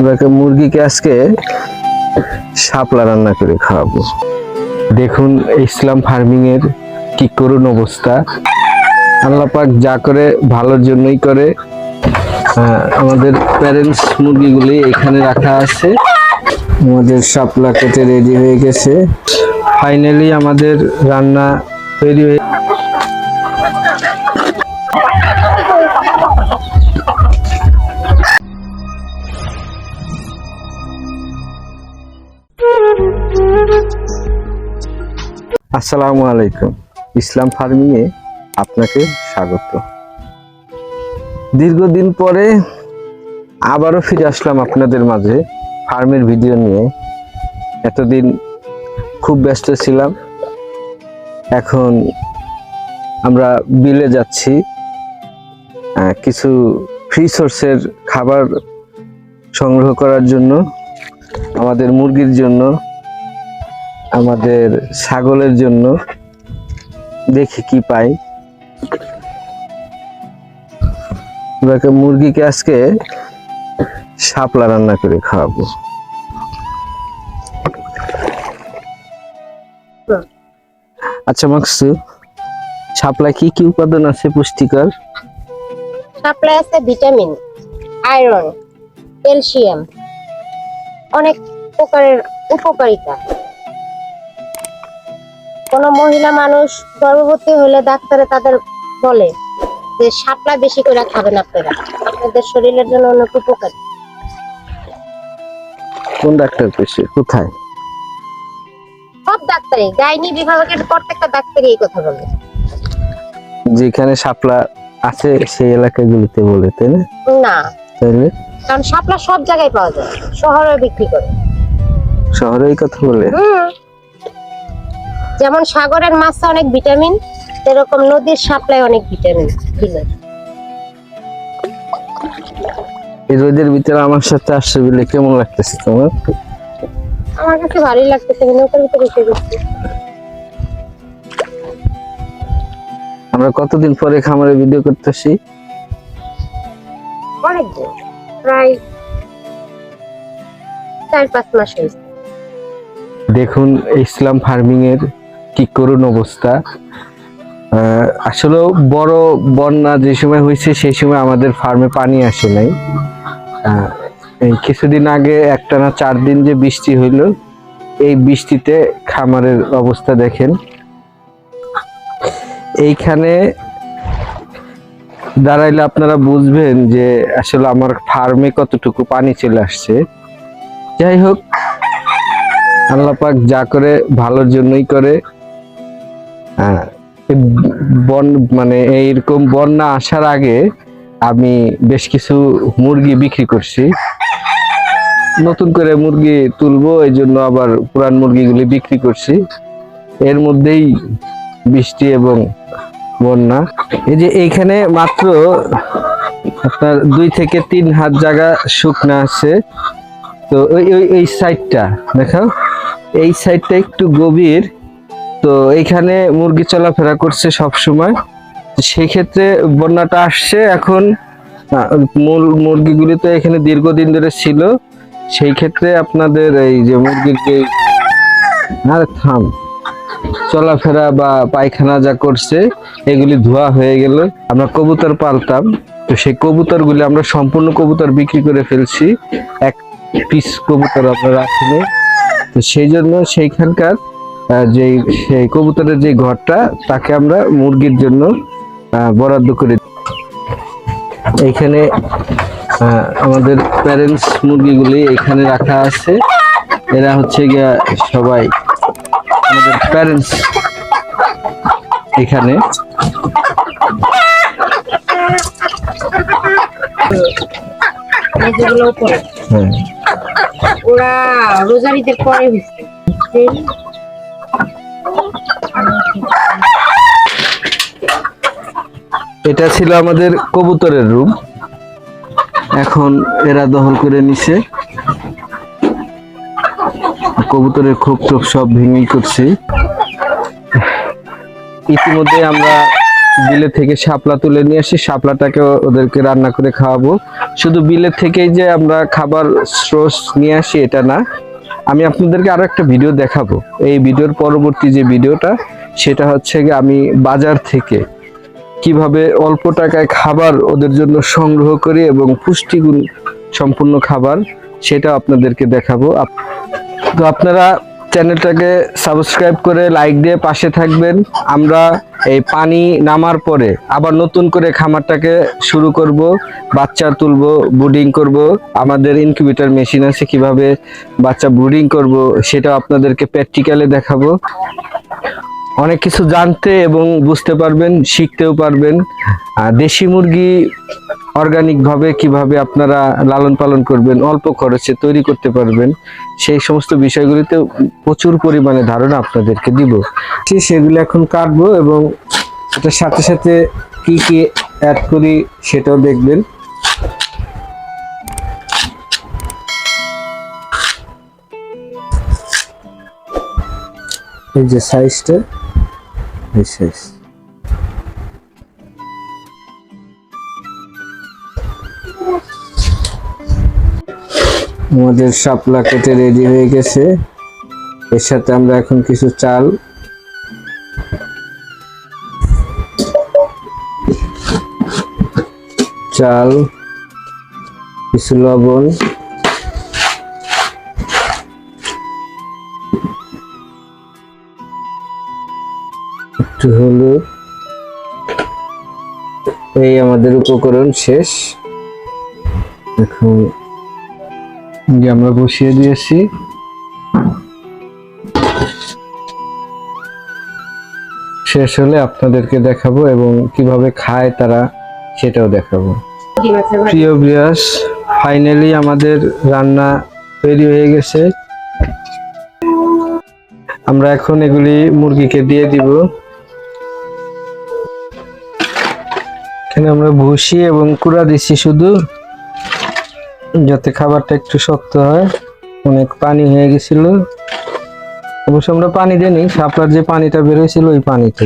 ওনাকে মুরগিকে আজকে শাপলা রান্না করে খাওয়াবো। দেখুন, ইসলাম ফার্মিং এর কি করুণ অবস্থা। আল্লাহ পাক যা করে, ভালোর জন্যই করে। আমাদের প্যারেন্টস মুরগিগুলি এখানে রাখা আছে। আমাদের শাপলা কেটে রেডি হয়ে গেছে। ফাইনালি আমাদের রান্না তৈরি হয়ে আসসালামু আলাইকুম। ইসলাম ফার্মিং এ আপনাকে স্বাগত। দীর্ঘদিন পরে আবারও ফিরে আসলাম আপনাদের মাঝে ফার্মের ভিডিও নিয়ে। এতদিন খুব ব্যস্ত ছিলাম। এখন আমরা বিলে যাচ্ছি। কিছু ফ্রি সোর্সের খাবার সংগ্রহ করার জন্য, আমাদের মুরগির জন্য আমাদের ছাগলের জন্য দেখি কি পাই। মুরগিকে আজকে শাপলা রান্না করে খাওয়াবো। আচ্ছা মাকসু, শাপলায় কি কি উপাদান আছে পুষ্টিকর? সাপ্লাই আছে ভিটামিন, আয়রন, ক্যালসিয়াম, অনেক প্রকারের উপকারিতা। কোন মহিলা মানুষ গর্ভবতী হলে ডাক্তারে তাদের বলে যে শাপলা বেশি করে খাবেন আপনারা। আপনাদের শরীরের জন্য অনেক উপকারী। কোন ডাক্তার পেশে কোথায়? সব ডাক্তারই। গাইনি বিভাগের প্রত্যেকটা ডাক্তারই এই কথা বলে। যেখানে শাপলা আছে সেই এলাকাগুলিতে বলে তাই না? না। তাইলে কারণ শাপলা সব জায়গায় পাওয়া যায়। শহরে বিক্রি করে। শহরে এই কথা বলে? হুম। যেমন সাগরের মাছে অনেক ভিটামিন এরকম নদীর শাপলায় অনেক ভিটামিন এই রোদের ভিতরে আমার সাথে আসছে বলে কেমন লাগতেছে তোমার? আমার কাছে ভালোই লাগতেছে নৌকার ভিতরে এসে গেছি। আমরা কতদিন পরে খামারে ভিডিও করতেছি? অনেকদিন প্রায় চার পাঁচ মাস হয়েছে। দেখুন ইসলাম ফার্মিং এর কি করুণ অবস্থা। আসলে বড় বন্যা যে সময় হয়েছে, সেই সময় আমাদের ফার্মে পানি আসে নাই। কিছুদিন আগে একটানা চার দিন যে বৃষ্টি হইল, এই বৃষ্টিতে খামারের অবস্থা দেখেন। এইখানে দাঁড়াইলে আপনারা বুঝবেন যে আসলে আমার ফার্মে কতটুকু পানি চলে আসছে। যাই হোক, আল্লাহ পাক যা করে ভালোর জন্যই করে। বন মানে এইরকম বন্যা আসার আগে আমি বেশ কিছু মুরগি বিক্রি করছি। নতুন করে মুরগি তুলবো, এই জন্য আবার পুরান মুরগিগুলি বিক্রি করছি। এর মধ্যেই বৃষ্টি এবং বন্যা। এই যে এইখানে মাত্র আপনার দুই থেকে তিন হাত জায়গা শুকনা আছে। তো ওই ওই এই সাইডটা দেখো এই সাইডটা একটু গভীর। তো এইখানে মুরগি চলাফেরা করছে সব সময় সেই ক্ষেত্রে বন্যাটা আসছে এখন। মূল, মুরগিগুলি তো এখানে দীর্ঘদিন ধরে ছিল। সেই ক্ষেত্রে আপনাদের এই যে মুরগির যে আরে থাম। চলাফেরা বা পায়খানা যা করছে, এগুলি ধোয়া হয়ে গেল। আমরা কবুতর পালতাম। তো সেই কবুতরগুলি আমরা সম্পূর্ণ কবুতর বিক্রি করে ফেলছি। এক পিস কবুতর আমরা রাখিনি। তো সেই জন্য সেইখানকার যে সেই কবুতরের যে ঘরটা তাকে আমরা মুরগির জন্য বরাদ্দ করে দিই। এইখানে আমাদের প্যারেন্টস মুরগিগুলি এখানে রাখা আছে। এরা হচ্ছে গিয়া সবাই আমাদের প্যারেন্টস এখানে। হ্যাঁ। ওরা রোজারিদের পরে এটা ছিল আমাদের কবুতরের রুম। এখন এরা দখল করে নিছে। কবুতরের খোপ টোপ সব ভেঙেই করছি। ইতিমধ্যে আমরা বিলে থেকে শাপলা তুলে নিয়ে আসি শাপলাটাকে ওদেরকে রান্না করে খাওয়াবো। শুধু বিলের থেকেই যে আমরা খাবার সোর্স নিয়ে আসি, এটা না। আমি আপনাদেরকে আরও একটা ভিডিও দেখাবো। এই ভিডিওর পরবর্তী যে ভিডিওটা, সেটা হচ্ছে আমি বাজার থেকে কীভাবে অল্প টাকায় খাবার ওদের জন্য সংগ্রহ করি এবং পুষ্টিগুণ সম্পূর্ণ খাবার, সেটা আপনাদেরকে দেখাবো। তো আপনারা চ্যানেলটাকে সাবস্ক্রাইব করে লাইক দিয়ে পাশে থাকবেন। আমরা এই পানি নামার পরে আবার নতুন করে খামারটাকে শুরু করব, বাচ্চা তুলব, ব্রুডিং করব। আমাদের ইনকিউবেটর মেশিন আছে, কীভাবে বাচ্চা ব্রুডিং করব সেটা আপনাদেরকে প্র্যাকটিক্যালে দেখাবো। অনেক কিছু জানতে এবং বুঝতে পারবেন, শিখতেও পারবেন। দেশি মুরগি অর্গানিকভাবে কীভাবে আপনারা লালন পালন করবেন, অল্প খরচে তৈরি করতে পারবেন, সেই সমস্ত বিষয়গুলিতে প্রচুর পরিমাণে ধারণা আপনাদেরকে দিব। সেগুলো এখন কাটবো এবং এটার সাথে সাথে কি কি অ্যাড করি সেটাও দেখবেন। এই যে সাইজটা সাইজ আমাদের শাপলা কেটে রেডি হয়ে গেছে। এর সাথে আমরা এখন কিছু চাল। চাল, কিছু লবণ। একটু হলুদ। এই আমাদের উপকরণ শেষ। এখন যে আমরা বসিয়ে দিয়েছি। শেষ হলে আপনাদেরকে দেখাবো এবং কীভাবে খায় তারা সেটাও দেখাবো। প্রিয় বিয়াস ফাইনালি আমাদের রান্না তৈরি হয়ে গেছে। আমরা এখন এগুলি মুরগিকে দিয়ে দিব। এখানে আমরা ভুসি এবং কুড়া দিচ্ছি শুধু, যাতে খাবারটা একটু শক্ত হয়। অনেক পানি হয়ে গেছিল। অবশ্য আমরা পানি দিইনি, শাপলার যে পানিটা বের হয়েছিল ওই পানিতে।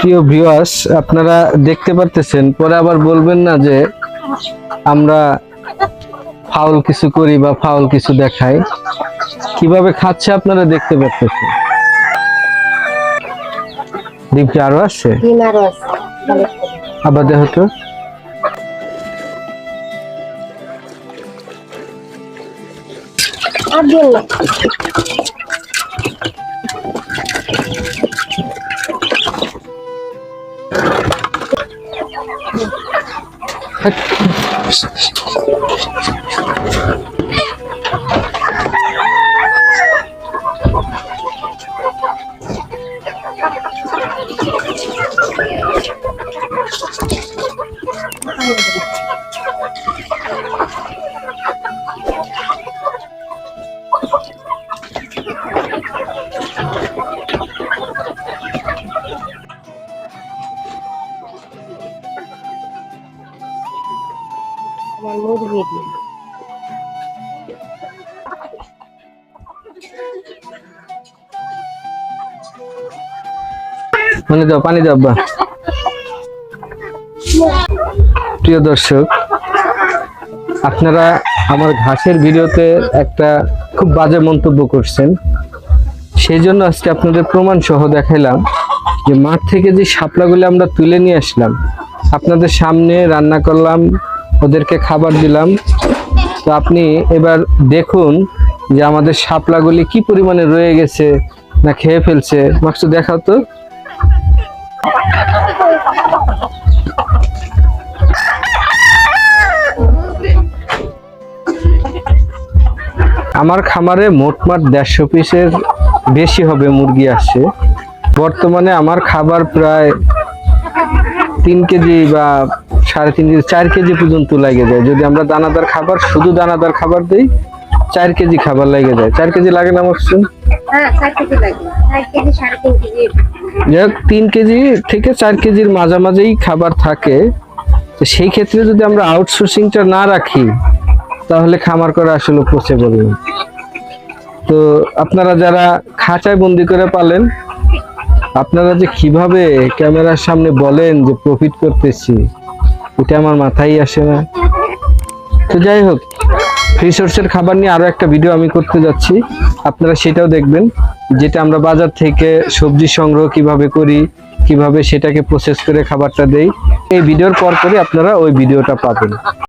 প্রিয় ভিউয়ার্স আপনারা দেখতে পারতেছেন, পরে আবার বলবেন না যে আমরা ফাউল কিছু করি বা ফাউল কিছু দেখাই। কীভাবে খাচ্ছে আপনারা দেখতে পারতেছেন? ডিম কি আরও আসছে? ডিম আরও আছে আবার দেখো তো। আর আমার মুরগি দিন মানে দাও পানি দাও আব্বা প্রিয় দর্শক, আপনারা আমার ঘাসের ভিডিওতে একটা খুব বাজে মন্তব্য করছেন। সেই জন্য আজকে আপনাদের প্রমাণ সহ দেখাইলাম যে মাঠ থেকে যে শাপলাগুলো আমরা তুলে নিয়ে আসলাম, আপনাদের সামনে রান্না করলাম, ওদেরকে খাবার দিলাম। তো আপনি এবার দেখুন যে আমাদের শাপলাগুলি কি পরিমাণে রয়ে গেছে না খেয়ে ফেলছে। মাছটা দেখাও তো। আমার খামারে মোটমাট দেড়শো পিসের বেশি হবে মুরগি আসছে। বর্তমানে আমার খাবার প্রায় তিন কেজি বা সাড়ে তিন কেজি চার কেজি পর্যন্ত লাগে যায়। যদি আমরা দানাদার খাবার শুধু দানাদার খাবার দিই চার কেজি খাবার লাগে যায়। চার কেজি লাগে না শুন হ্যাঁ যাই হোক তিন কেজি থেকে চার কেজির মাঝামাঝিই খাবার থাকে। তো সেই ক্ষেত্রে যদি আমরা আউটসোর্সিংটা না রাখি তাহলে খামার করা আসলে পসিবল না তো আপনারা যারা খাঁচায় বন্দি করে পালেন, আপনারা যে কীভাবে ক্যামেরার সামনে বলেন যে প্রফিট করতেছি, এটা আমার মাথায় আসে না। তো যাই হোক ফ্রি সোর্সের খাবার নিয়ে আরও একটা ভিডিও আমি করতে যাচ্ছি। আপনারা সেটাও দেখবেন, যেটা আমরা বাজার থেকে সবজি সংগ্রহ কীভাবে করি, কীভাবে সেটাকে প্রসেস করে খাবারটা দেই। এই ভিডিওর পর পরই আপনারা ওই ভিডিওটা পাবেন।